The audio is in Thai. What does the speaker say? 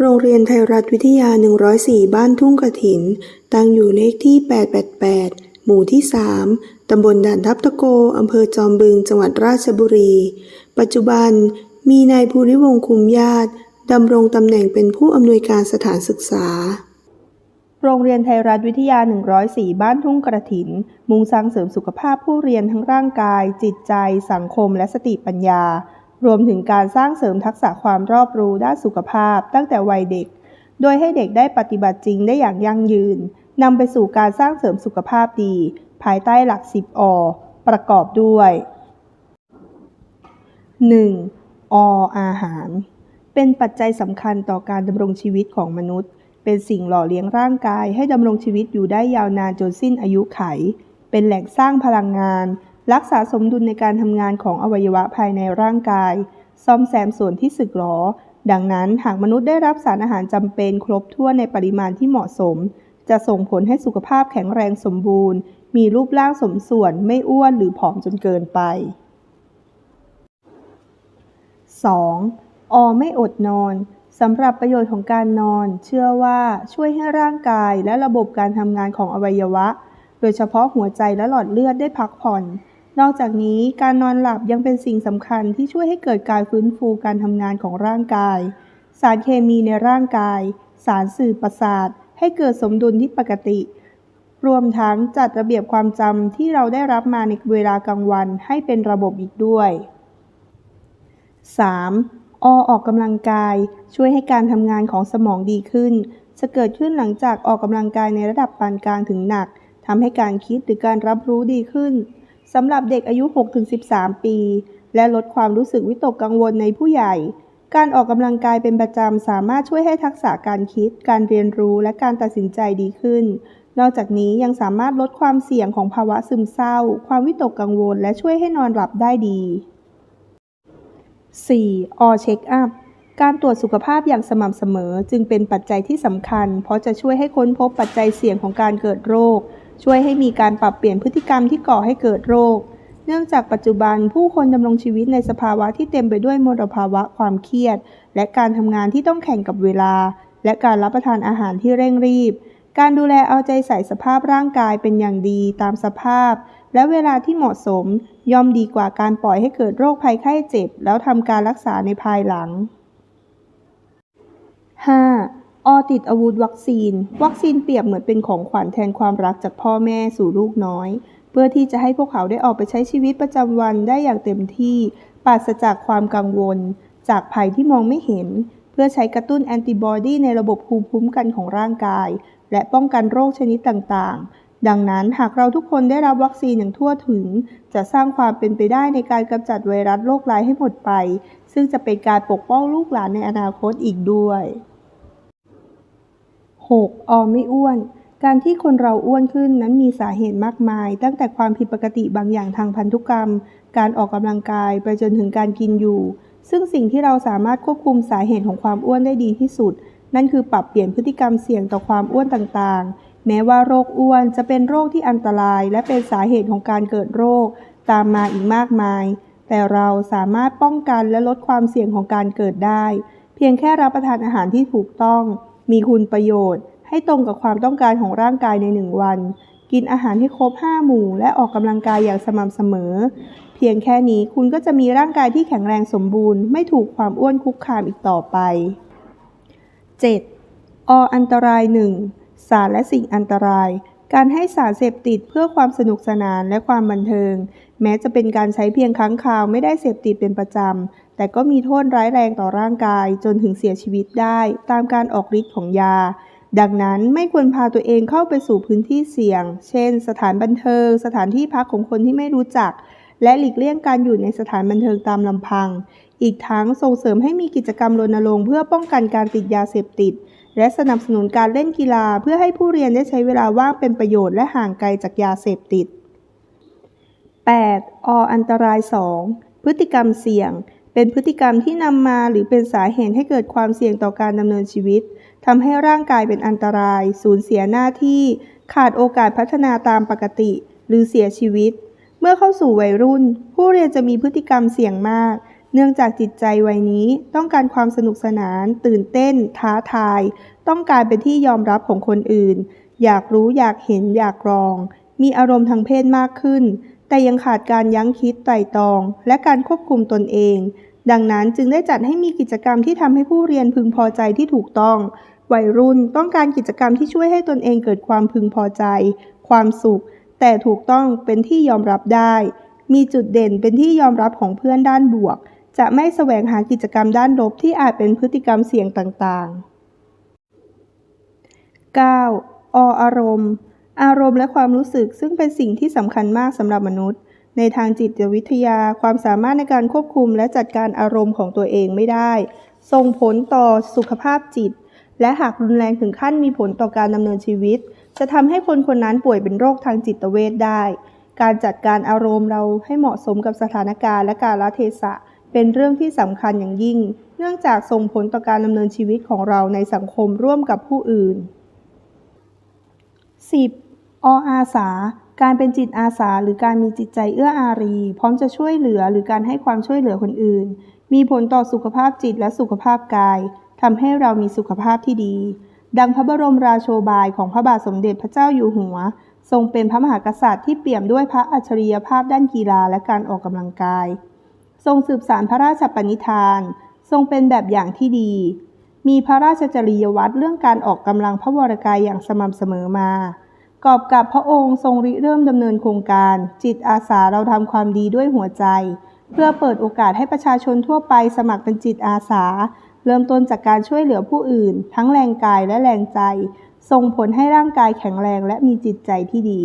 โรงเรียนไทยรัฐวิทยา 104 บ้านทุ่งกระถิน ตั้งอยู่เลขที่ 888 หมู่ที่ 3 ตำบลด่านทับตะโก อำเภอจอมบึง จังหวัดราชบุรี ปัจจุบันมีนายภูริวงศ์คุมญาติดำรงตำแหน่งเป็นผู้อำนวยการสถานศึกษา โรงเรียนไทยรัฐวิทยา 104 บ้านทุ่งกระถิน มุ่งสร้างเสริมสุขภาพผู้เรียนทั้งร่างกาย จิตใจ สังคม และสติปัญญา รวมถึงการสร้างเสริมทักษะความรอบรู้ด้านสุขภาพตั้งแต่วัยเด็ก โดยให้เด็กได้ปฏิบัติจริงได้อย่างยั่งยืนนำไปสู่การสร้างเสริมสุขภาพดี ภายใต้หลัก 10 อ ประกอบด้วย 1. ออาหาร เป็นปัจจัยสำคัญต่อการดำรงชีวิตของมนุษย์ เป็นสิ่งหล่อเลี้ยงร่างกายให้ดำรงชีวิตอยู่ได้ยาวนานจนสิ้นอายุไข เป็นแหล่งสร้างพลังงาน รักษาสมดุลในการทำงานของอวัยวะภายในร่างกาย ซ่อมแซมส่วนที่สึกหรอ ดังนั้นหากมนุษย์ได้รับสารอาหารจำเป็นครบถ้วนในปริมาณที่เหมาะสม จะส่งผลให้สุขภาพแข็งแรงสมบูรณ์ มีรูปร่างสมส่วนไม่อ้วนหรือผอมจนเกินไป 2. อไม่อดนอนสำหรับประโยชน์ของการนอน เชื่อว่าช่วยให้ร่างกายและระบบการทำงานของอวัยวะ โดยเฉพาะหัวใจและหลอดเลือดได้พักผ่อน นอกจากนี้การนอนหลับยังเป็นสิ่งสำคัญที่ช่วยให้เกิดการฟื้นฟูการทำงานของร่างกาย สารเคมีในร่างกาย สารสื่อประสาท ให้เกิดสมดุลที่ปกติ รวมทั้งจัดระเบียบความจำที่เราได้รับมาในเวลากลางวันให้เป็นระบบอีกด้วย 3. อออกกำลังกาย ช่วยให้การทำงานของสมองดีขึ้น จะเกิดขึ้นหลังจากออกกำลังกายในระดับปานกลางถึงหนักทำให้การคิดหรือการรับรู้ดีขึ้น สำหรับเด็กอายุ 6-13 ปี และลดความรู้สึกวิตกกังวลในผู้ใหญ่ การออกกำลังกายเป็นประจำสามารถช่วยให้ทักษะการคิด การเรียนรู้และการตัดสินใจดีขึ้น นอกจากนี้ยังสามารถลดความเสี่ยงของภาวะซึมเศร้า ความวิตกกังวล และช่วยให้นอนหลับได้ดี 4. ออเช็คอัพการตรวจสุขภาพอย่างสม่ำเสมอจึงเป็นปัจจัยที่สำคัญ เพราะจะช่วยให้ค้นพบปัจจัยเสี่ยงของการเกิดโรค ช่วยให้มีการปรับเปลี่ยนพฤติกรรมที่ก่อให้เกิดโรค เนื่องจากปัจจุบันผู้คนดำรงชีวิตในสภาวะที่เต็มไปด้วยมลภาวะความเครียด และการทำงานที่ต้องแข่งกับเวลา และการรับประทานอาหารที่เร่งรีบ การดูแลเอาใจใส่สภาพร่างกายเป็นอย่างดีตามสภาพ และเวลาที่เหมาะสม ย่อมดีกว่าการปล่อยให้เกิดโรคภัยไข้เจ็บ แล้วทำการรักษาในภายหลัง 5. อติดอาวุธวัคซีน วัคซีนเปรียบเหมือนเป็นของขวัญแทนความรักจากพ่อแม่สู่ลูกน้อย เพื่อที่จะให้พวกเขาได้ออกไปใช้ชีวิตประจำวันได้อย่างเต็มที่ปราศจากความกังวล จากภัยที่มองไม่เห็น เพื่อใช้กระตุ้นแอนติบอดีในระบบภูมิคุ้มกันของร่างกาย และป้องกันโรคชนิดต่างๆ ดังนั้นหากเราทุกคนได้รับวัคซีนอย่างทั่วถึง จะสร้างความเป็นไปได้ในการกำจัดไวรัสโรคร้ายให้หมดไป ซึ่งจะเป็นการปกป้องลูกหลานในอนาคตอีกด้วย 6. ออมไม่อ้วน การที่คนเราอ้วนขึ้นนั้นมีสาเหตุมากมาย ตั้งแต่ความผิดปกติบางอย่างทางพันธุกรรม การออกกำลังกายไปจนถึงการกินอยู่ ซึ่งสิ่งที่เราสามารถควบคุมสาเหตุของความอ้วนได้ดีที่สุด นั่นคือปรับเปลี่ยนพฤติกรรมเสี่ยงต่อความอ้วนต่างๆ แม้ว่าโรคอ้วนจะเป็นโรคที่อันตราย และเป็นสาเหตุของการเกิดโรค ตามมาอีกมากมาย แต่เราสามารถป้องกันและลดความเสี่ยงของการเกิดได้ เพียงแค่รับประทานอาหารที่ถูกต้อง มีคุณประโยชน์ ให้ตรงกับความต้องการของร่างกายในหนึ่งวัน กินอาหารให้ครบ 5 หมู่ และออกกำลังกายอย่างสม่ำเสมอ เพียงแค่นี้คุณก็จะมีร่างกายที่แข็งแรงสมบูรณ์ ไม่ถูกความอ้วนคุกคามอีกต่อไป 7. ออันตราย 1. สารและสิ่งอันตราย การให้สารเสพติดเพื่อความสนุกสนานและความบันเทิง แม้จะเป็นการใช้เพียงครั้งคราวไม่ได้เสพติดเป็นประจำ แต่ก็มีโทษร้ายแรงต่อร่างกายจนถึงเสียชีวิตได้ตามการออกฤทธิ์ของยา ดังนั้นไม่ควรพาตัวเองเข้าไปสู่พื้นที่เสี่ยง เช่น สถานบันเทิง สถานที่พักของคนที่ไม่รู้จัก และหลีกเลี่ยงการอยู่ในสถานบันเทิงตามลำพัง อีกทั้งส่งเสริมให้มีกิจกรรมรณรงค์เพื่อป้องกันการติดยาเสพติด และสนับสนุนการเล่นกีฬาเพื่อให้ผู้เรียนได้ใช้เวลาว่างเป็นประโยชน์และห่างไกลจากยาเสพติด 8. ออันตราย 2. พฤติกรรมเสี่ยง เป็นพฤติกรรมที่นำมาหรือเป็นสาเหตุให้เกิดความเสี่ยงต่อการดำเนินชีวิตทำให้ร่างกายเป็นอันตราย สูญเสียหน้าที่ ขาดโอกาสพัฒนาตามปกติ หรือเสียชีวิต เมื่อเข้าสู่วัยรุ่น ผู้เรียนจะมีพฤติกรรมเสี่ยงมาก เนื่องจากจิตใจวัยนี้ต้องการความสนุกสนาน ตื่นเต้น ท้าทาย ต้องการเป็นที่ยอมรับของคนอื่น อยากรู้อยากเห็นอยากลอง มีอารมณ์ทางเพศมากขึ้น แต่ยังขาดการยั้งคิดไตร่ตรอง และการควบคุมตนเอง ดังนั้นจึงได้จัดให้มีกิจกรรมที่ทำให้ผู้เรียนพึงพอใจที่ถูกต้อง วัยรุ่นต้องการกิจกรรมที่ช่วยให้ตนเองเกิดความพึงพอใจ ความสุข แต่ถูกต้องเป็นที่ยอมรับได้ มีจุดเด่นเป็นที่ยอมรับของเพื่อนด้านบวก จะไม่แสวงหากิจกรรมด้านลบที่อาจเป็นพฤติกรรมเสี่ยงต่างๆ 9. ออารมณ์ อารมณ์และความรู้สึกซึ่งเป็นสิ่งที่สำคัญมากสำหรับมนุษย์ ในทางจิตวิทยา ความสามารถในการควบคุมและจัดการอารมณ์ของตัวเองไม่ได้ ส่งผลต่อสุขภาพจิต และหากรุนแรงถึงขั้นมีผลต่อการดำเนินชีวิต จะทำให้คนคนนั้นป่วยเป็นโรคทางจิตเวชได้ การจัดการอารมณ์เราให้เหมาะสมกับสถานการณ์และกาลเทศะ เป็นเรื่องที่สำคัญอย่างยิ่ง เนื่องจากส่งผลต่อการดำเนินชีวิตของเราในสังคมร่วมกับผู้อื่น 10. ออาสา การเป็นจิตอาสา หรือการมีจิตใจเอื้ออารี พร้อมจะช่วยเหลือหรือการให้ความช่วยเหลือคนอื่น มีผลต่อสุขภาพจิตและสุขภาพกายทำให้เรามีสุขภาพที่ดี ดังพระบรมราโชบายของพระบาทสมเด็จพระเจ้าอยู่หัว ทรงเป็นพระมหากษัตริย์ที่เปี่ยมด้วยพระอัจฉริยภาพด้านกีฬาและการออกกำลังกาย ทรงสืบสารพระราชปณิธาน ทรงเป็นแบบอย่างที่ดี มีพระราชจริยวัตรเรื่องการออกกำลังพระวรกายอย่างสม่ำเสมอมา กอบกับพระองค์ทรงริเริ่มดำเนินโครงการ จิตอาสาเราทำความดีด้วยหัวใจ เพื่อเปิดโอกาสให้ประชาชนทั่วไปสมัครเป็นจิตอาสา เริ่มต้นจากการช่วยเหลือผู้อื่น ทั้งแรงกายและแรงใจ ส่งผลให้ร่างกายแข็งแรงและมีจิตใจที่ดี